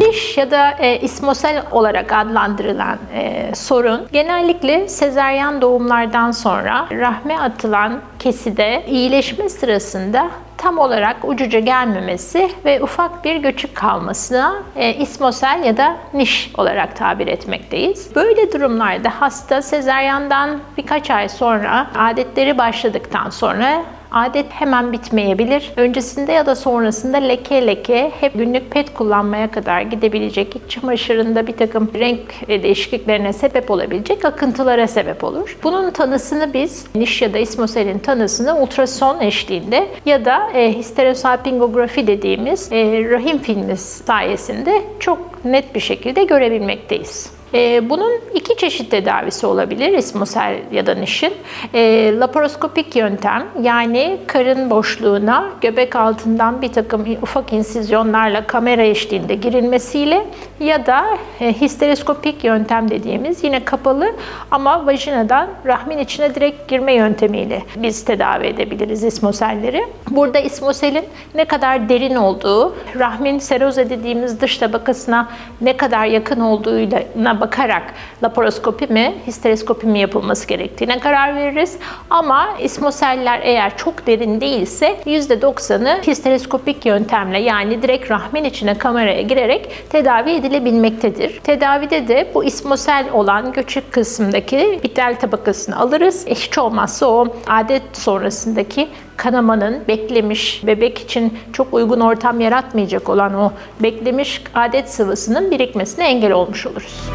Niş ya da e, ismosel olarak adlandırılan e, sorun genellikle sezaryen doğumlardan sonra rahme atılan keside iyileşme sırasında tam olarak ucuca gelmemesi ve ufak bir göçük kalmasına e, ismosel ya da niş olarak tabir etmekteyiz. Böyle durumlarda hasta sezaryandan birkaç ay sonra adetleri başladıktan sonra Adet hemen bitmeyebilir. Öncesinde ya da sonrasında leke leke hep günlük pet kullanmaya kadar gidebilecek iç çamaşırında bir takım renk değişikliklerine sebep olabilecek akıntılara sebep olur. Bunun tanısını biz niş ya da ismoselin tanısını ultrason eşliğinde ya da e, histerosalpingografi dediğimiz e, rahim filmi sayesinde çok net bir şekilde görebilmekteyiz. E, bunun iki çeşit tedavisi olabilir ismosel ya da nişin. E, laparoskopik yöntem yani karın boşluğuna göbek altından bir takım ufak insizyonlarla kamera eşliğinde girilmesiyle ya da e, histeroskopik yöntem dediğimiz yine kapalı ama vajinadan rahmin içine direkt girme yöntemiyle biz tedavi edebiliriz ismoselleri. Burada ismoselin ne kadar derin olduğu, rahmin seroze dediğimiz dış tabakasına ne kadar yakın bakarak laparoskopi mi, histeroskopi mi yapılması gerektiğine karar veririz. Ama ismoseller eğer çok derin değilse %90'ı histeroskopik yöntemle yani direkt rahmin içine kameraya girerek tedavi edilebilmektedir. Tedavide de bu ismosel olan göçük kısmındaki epitel tabakasını alırız. E, hiç olmazsa o adet sonrasındaki kanamanın beklemiş, bebek için çok uygun ortam yaratmayacak olan o beklemiş adet sıvısının birikmesine engel olmuş oluruz.